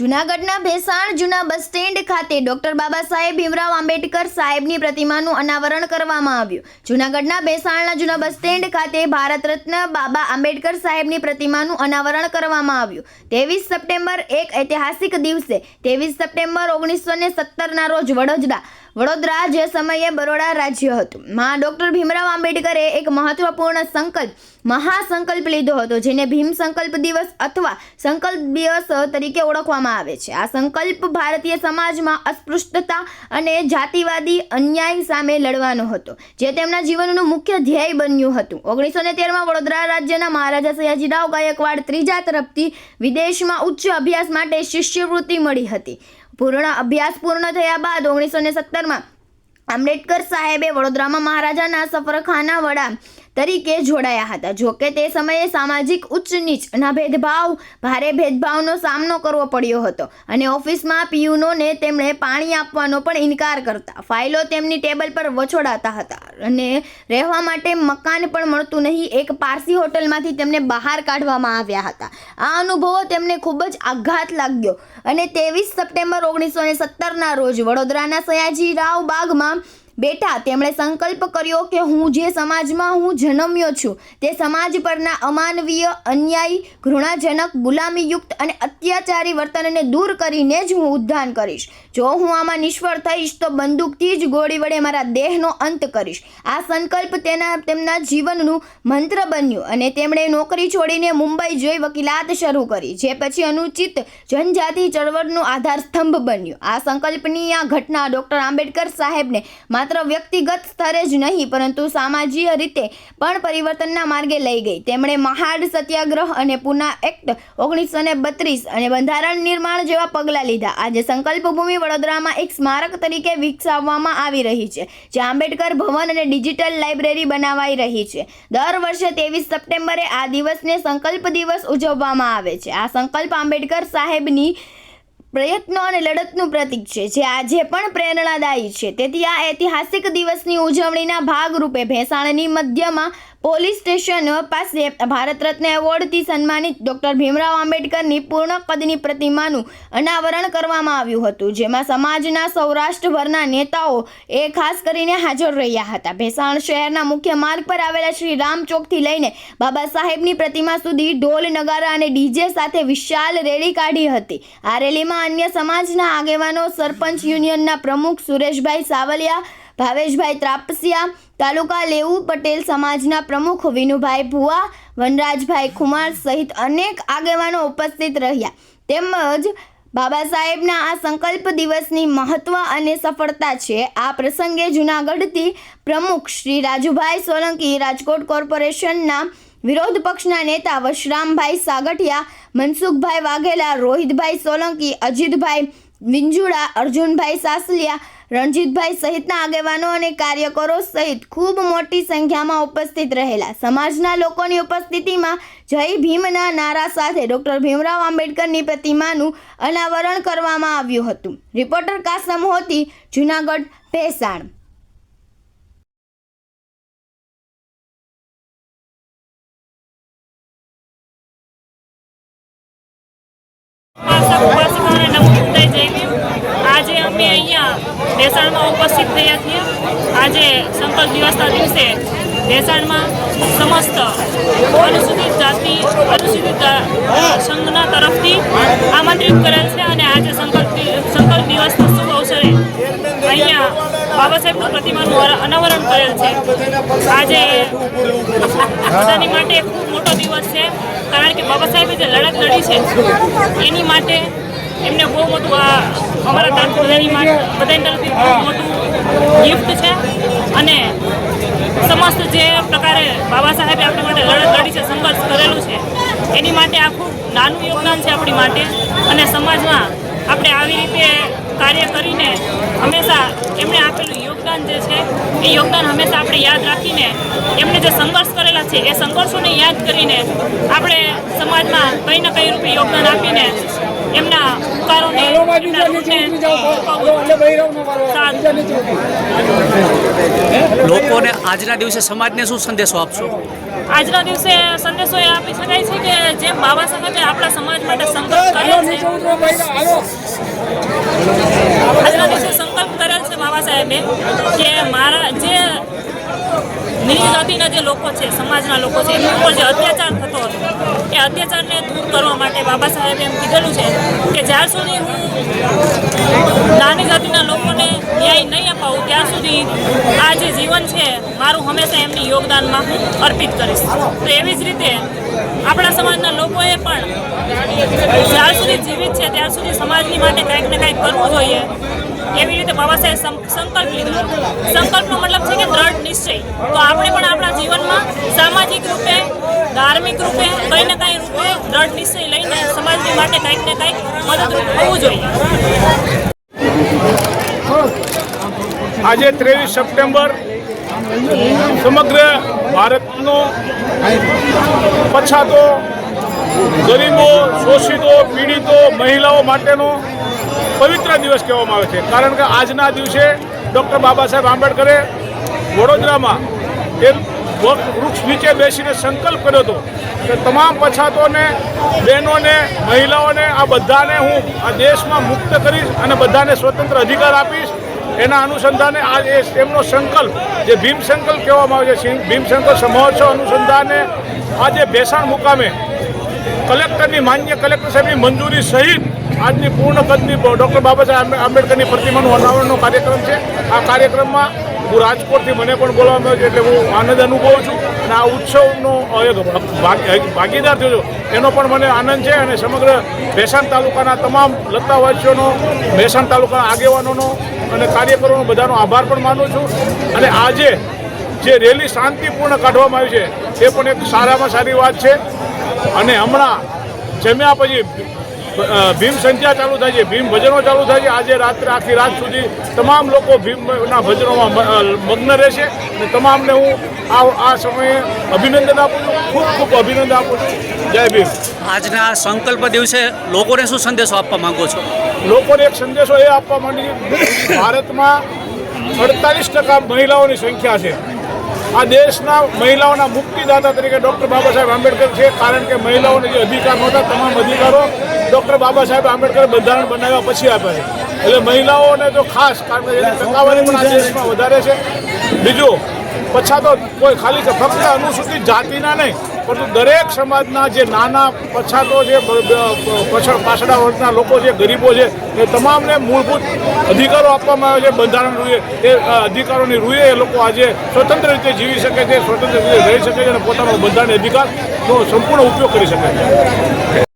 જૂનાગઢના ભેસાણ જૂના bus stand ખાતે ડોક્ટર બાબા સાહેબ ભીમરાવ આંબેડકર સાહેબની પ્રતિમાનું અનાવરણ કરવામાં આવ્યું. જૂનાગઢના ભેસાણના જૂના બસ સ્ટેન્ડ ખાતે ભારત રત્ન બાબા આંબેડકર સાહેબની પ્રતિમાનું અનાવરણ કરવામાં આવ્યું. ત્રેવીસ સપ્ટેમ્બર એક ઐતિહાસિક દિવસે, ત્રેવીસ સપ્ટેમ્બર ઓગણીસો સત્તરના રોજ વડોદરા વડોદરા જે સમયે બરોડા રાજ્ય હતું. મા ડોક્ટર ભીમરાવ આંબેડકરે એક મહત્વપૂર્ણ સંકલ્પ, મહાસંકલ્પ લીધો હતો, જેને ભીમ સંકલ્પ દિવસ અથવા સંકલ્પ દિવસ તરીકે ઓળખવામાં આવે છે. આ સંકલ્પ ભારતીય સમાજમાં અસ્પૃશ્યતા અને જાતિવાદી અન્યાય સામે લડવાનો હતો, જે તેમના જીવનનું મુખ્ય ધ્યેય બન્યું હતું. ઓગણીસો ને તેરમાં વડોદરા રાજ્યના મહારાજા સયાજીરાવ ગાયકવાડ ત્રીજા તરફથી વિદેશમાં ઉચ્ચ અભ્યાસ માટે શિષ્યવૃત્તિ મળી હતી. પૂર્ણ અભ્યાસ પૂર્ણ થયા બાદ ઓગણીસો ને સત્તરમાં આંબેડકર સાહેબે વડોદરામાં મહારાજાના સફરખાના વડા તરીકે જોડાયા હતા. જોકે તે સમયે સામાજિક ઉચ્ચ નીચના ભેદભાવ, ભારે ભેદભાવનો સામનો કરવો પડ્યો હતો અને ઓફિસમાં પિયુનોને તેમણે પાણી આપવાનો પણ ઇનકાર કરતા. ફાઇલો તેમની ટેબલ પર વછોડાતા હતા અને રહેવા માટે મકાન પણ મળતું નહીં, એક પારસી હોટલમાંથી તેમને બહાર કાઢવામાં આવ્યા હતા. આ અનુભવો તેમને ખૂબ જ આઘાત લાગ્યો અને ત્રેવીસ સપ્ટેમ્બર ઓગણીસો સત્તરના રોજ વડોદરાના સયાજી રાવ બાગમાં બેઠા તેમણે સંકલ્પ કર્યો કે હું જે સમાજમાં હું જન્મ્યો છું, તે સમાજ પરના અમાનવીય, અન્યાયી, ઘૃણાજનક, ગુલામીયુક્ત અને અત્યાચારી વર્તનને દૂર કરીને જ હું ઉદ્ધાન કરીશ. જો હું આમાં નિષ્ફળ થઈશ, તો બંદૂકથી જ ગોળી વડે મારા દેહનો અંત કરીશ. આ સંકલ્પ તેના, તેમના જીવનનું મંત્ર બન્યું અને તેમણે નોકરી છોડીને મુંબઈ જઈ વકીલાત શરૂ કરી, જે પછી અનુચિત જનજાતિ ચળવળનું આધાર સ્તંભ બન્યું. આ સંકલ્પની આ ઘટના ડૉક્ટર આંબેડકર સાહેબને માત્ર વ્યક્તિગત સ્તરે જ નહીં, પરંતુ સામાજિક રીતે પણ પરિવર્તનના માર્ગે લઈ ગઈ. તેમણે મહાડ સત્યાગ્રહ અને પુના એક્ટ ઓગણીસો ને બત્રીસ અને બંધારણ નિર્માણ જેવા પગલાં લીધા. આજે સંકલ્પ ભૂમિ વડોદરામાં એક સ્મારક તરીકે વિકસાવવામાં આવી રહી છે જે આંબેડકર ભવન અને ડિજિટલ લાઇબ્રેરી બનાવાઈ રહી છે. દર વર્ષે ત્રેવીસ સપ્ટેમ્બરે આ દિવસને સંકલ્પ દિવસ ઉજવવામાં આવે છે. આ સંકલ્પ આંબેડકર સાહેબની પ્રયત્નો અને લડતનું પ્રતીક છે, જે આજે પણ પ્રેરણાદાયી છે. તેથી આ ઐતિહાસિક દિવસની ઉજવણીના ભાગરૂપે ભેસાણની મધ્યમાં પોલીસ સ્ટેશન પાસે ભારત રત્ન એવોર્ડથી સન્માનિત ડૉક્ટર ભીમરાવ આંબેડકરની પૂર્ણ કદની પ્રતિમાનું અનાવરણ કરવામાં આવ્યું હતું, જેમાં સમાજના સૌરાષ્ટ્રભરના નેતાઓ એ ખાસ કરીને હાજર રહ્યા હતા. ભેસાણ શહેરના મુખ્ય માર્ગ પર આવેલા શ્રી રામ ચોકથી લઈને બાબા સાહેબની પ્રતિમા સુધી ઢોલ, નગારા અને ડીજે સાથે વિશાલ રેલી કાઢી હતી. આ રેલીમાં અન્ય સમાજના આગેવાનો, સરપંચ યુનિયનના પ્રમુખ સુરેશભાઈ સાવલિયા, ભાવેશભાઈ ત્રાપસિયા તાલુકા લેવું પટેલ સમાજના પ્રમુખ વિનુભાઈ ભુવા, વનરાજભાઈ ખુમાર સહિત અનેક આગેવાનો ઉપસ્થિત રહ્યા. તેમજ બાબા સાહેબના આ સંકલ્પ દિવસની મહત્વ અને સફળતા છે. આ પ્રસંગે જૂનાગઢથી પ્રમુખ શ્રી રાજુભાઈ સોલંકી, રાજકોટ કોર્પોરેશનના વિરોધ પક્ષના નેતા વશરામભાઈ સાગઠિયા, મનસુખભાઈ વાઘેલા, રોહિતભાઈ સોલંકી, અજીતભાઈ વિંજુડા અર્જુનભાઈ સાસલિયા, રણજીતભાઈ સહિતના આગેવાનો અને કાર્યકરો સહિત ખૂબ મોટી સંખ્યામાં ઉપસ્થિત રહેલા. સમાજના લોકોની ઉપસ્થિતિમાં જય ભીમના નારા સાથે ડૉક્ટર ભીમરાવ આંબેડકરની પ્રતિમાનું અનાવરણ કરવામાં આવ્યું હતું. રિપોર્ટર કાસમ હોતી, જુનાગઢ, ભેસાણ. ઉપાસક ઉપાસિકાઓને નમો બુદ્ધાય જય ભીમ આજે અમે અહીંયા ભેસાણમાં ઉપસ્થિત થયા છીએ. આજે સંકલ્પ દિવસના દિવસે ભેસાણમાં સમસ્ત અનુસૂચિત જાતિ, અનુસૂચિત સંઘના તરફથી આમંત્રિત કરેલ છે અને આજે સંકલ્પ સંકલ્પ દિવસના શુભ અવસરે અહીંયા બાબા સાહેબનું પ્રતિમાનું અનાવરણ કરેલ છે. આજે બધાની માટે ખૂબ મોટો દિવસ છે. કારણ કે બાબા સાહેબે જે લડત લડી છે, એની માટે એમને બહુ મોટું આ અમારા તરફ બધાની તરફથી બહુ મોટું ગિફ્ટ છે. અને સમસ્ત જે પ્રકારે બાબા સાહેબે આપણા માટે લડત લડી છે, સંઘર્ષ કરેલું છે, એની માટે આ ખૂબ નાનું યોગદાન છે આપણી માટે. અને સમાજમાં આપણે આવી રીતે કાર્ય કરીને હંમેશા એમણે આપેલું યોગદાન જે છે, એ યોગદાન હંમેશા આપણે યાદ રાખીને એમણે જે સંઘર્ષ કરેલા છે, એ સંઘર્ષોને યાદ કરીને આપણે સમાજમાં કંઈ ને કંઈ રૂપે યોગદાન આપીને એમના ઉપકારોને લોકોને આજના દિવસે સમાજને શું સંદેશો આપશો? આજના દિવસે સંદેશો એ આપી શકાય છે કે જેમ બાબા સાહેબે આપણા સમાજ માટે સંકલ્પ કર્યો છે. આજના દિવસે સંકલ્પ કરેલ છે બાબા સાહેબે કે મારા જે નીચ જાતિના જે લોકો છે, સમાજના લોકો છે, એમની ઉપર જે અત્યાચાર થતો હતો, એ અત્યાચારને દૂર કરવા માટે બાબા સાહેબે એમ કીધેલું છે કે જ્યાર સુધી હું નાની જાતિના લોકોને ન્યાય નહીં અપાવું, ત્યાં સુધી આ જે જીવન છે, મારું હંમેશા એમની યોગદાનમાં હું અર્પિત કરીશ. તો એવી જ રીતે આપણા સમાજના લોકોએ પણ જ્યાર સુધી જીવિત છે, ત્યાં સુધી સમાજની માટે કંઈક ને કંઈક કરવું જોઈએ. એવી રીતે બાબા સાહેબ સંકલ્પ લીધો. સંકલ્પનો મતલબ છે કે દ્રઢ નિશ્ચય. તો આપણે પણ આપણા જીવનમાં સામાજિક રૂપે, ધાર્મિક રૂપે, કંઈ ને કંઈ રૂપે દ્રઢ નિશ્ચય લઈને સમાજની માટે કંઈક ને કંઈક મદદરૂપ થવું જોઈએ. આજે ત્રેવીસ સપ્ટેમ્બર સમગ્ર ભારતનો પછાતો ગરીબો, શોષિતો, પીડિતો, મહિલાઓ માટેનો પવિત્ર દિવસ કહેવામાં આવે છે. કારણ કે આજના દિવસે ડૉક્ટર બાબા સાહેબ આંબેડકરે વડોદરામાં એક વૃક્ષ નીચે બેસીને સંકલ્પ કર્યો હતો કે તમામ પછાતોને, બહેનોને, મહિલાઓને, આ બધાને હું આ દેશમાં મુક્ત કરીશ અને બધાને સ્વતંત્ર અધિકાર આપીશ. એના અનુસંધાને આ એમનો સંકલ્પ, જે ભીમ સંકલ્પ કહેવામાં આવે છે ભીમ સંકલ્પ મહોત્સવ અનુસંધાને આજે ભેસાણ મુકામે કલેક્ટરની માન્ય કલેક્ટર સાહેબની મંજૂરી સહિત આજની પૂર્ણ કદની ડૉક્ટર બાબા સાહેબ આંબે- આંબેડકરની પ્રતિમાનું અનાવરણનો કાર્યક્રમ છે. આ કાર્યક્રમમાં હું રાજકોટથી મને પણ બોલાવવામાં આવ્યો છે એટલે હું આનંદ અનુભવું છું અને આ ઉત્સવનો ભાગીદાર થયો એનો પણ મને આનંદ છે અને સમગ્ર ભેસાણ તાલુકાના તમામ લત્તાવાસીઓનો ભેસાણ તાલુકાના આગેવાનોનો અને કાર્યકરોનો બધાનો આભાર પણ માનું છું. અને આજે જે રેલી શાંતિપૂર્ણ કાઢવામાં આવી છે, એ પણ એક સારામાં સારી વાત છે. અને હમણાં જમ્યા પછી ભીમ સંધ્યા ચાલુ થાય છે ભીમ ભજનો ચાલુ થાય છે. આજે રાત્રે આખી રાત સુધી તમામ લોકો ભીમના ભજનોમાં મગ્ન રહેશે અને તમામને હું આ આ સમયે અભિનંદન આપું છું. ખૂબ ખૂબ અભિનંદન આપું છું. જય ભીમ. આજના સંકલ્પ દિવસે લોકોને શું સંદેશો આપવા માંગો છો? લોકોને એક સંદેશો એ આપવા માંડી ભારતમાં અડતાલીસ ટકા મહિલાઓની સંખ્યા છે. આ દેશના મહિલાઓના મુક્તિદાતા તરીકે ડૉક્ટર બાબા સાહેબ આંબેડકર છે. કારણ કે મહિલાઓને જે અધિકાર નહોતા, તમામ અધિકારો ડૉક્ટર બાબા સાહેબ આંબેડકરે બંધારણ બનાવ્યા પછી આપ્યા છે. એટલે મહિલાઓને તો ખાસ, કારણ કે એની ટકાવારી પણ આ દેશમાં વધારે છે. બીજું, પછાતો કોઈ ખાલી ફક્ત અનુસૂચિત જાતિના નહીં. પરંતુ દરેક સમાજના જે નાના પછાતો જે પાછડા વર્ગના લોકો છે, ગરીબો છે, એ તમામને મૂળભૂત અધિકારો આપવામાં આવે છે, બંધારણ રૂએ. એ અધિકારોની રૂએ એ લોકો આજે સ્વતંત્ર રીતે જીવી શકે છે, સ્વતંત્ર રીતે રહી શકે છે અને પોતાનો બંધારણીય અધિકારનો સંપૂર્ણ ઉપયોગ કરી શકે છે.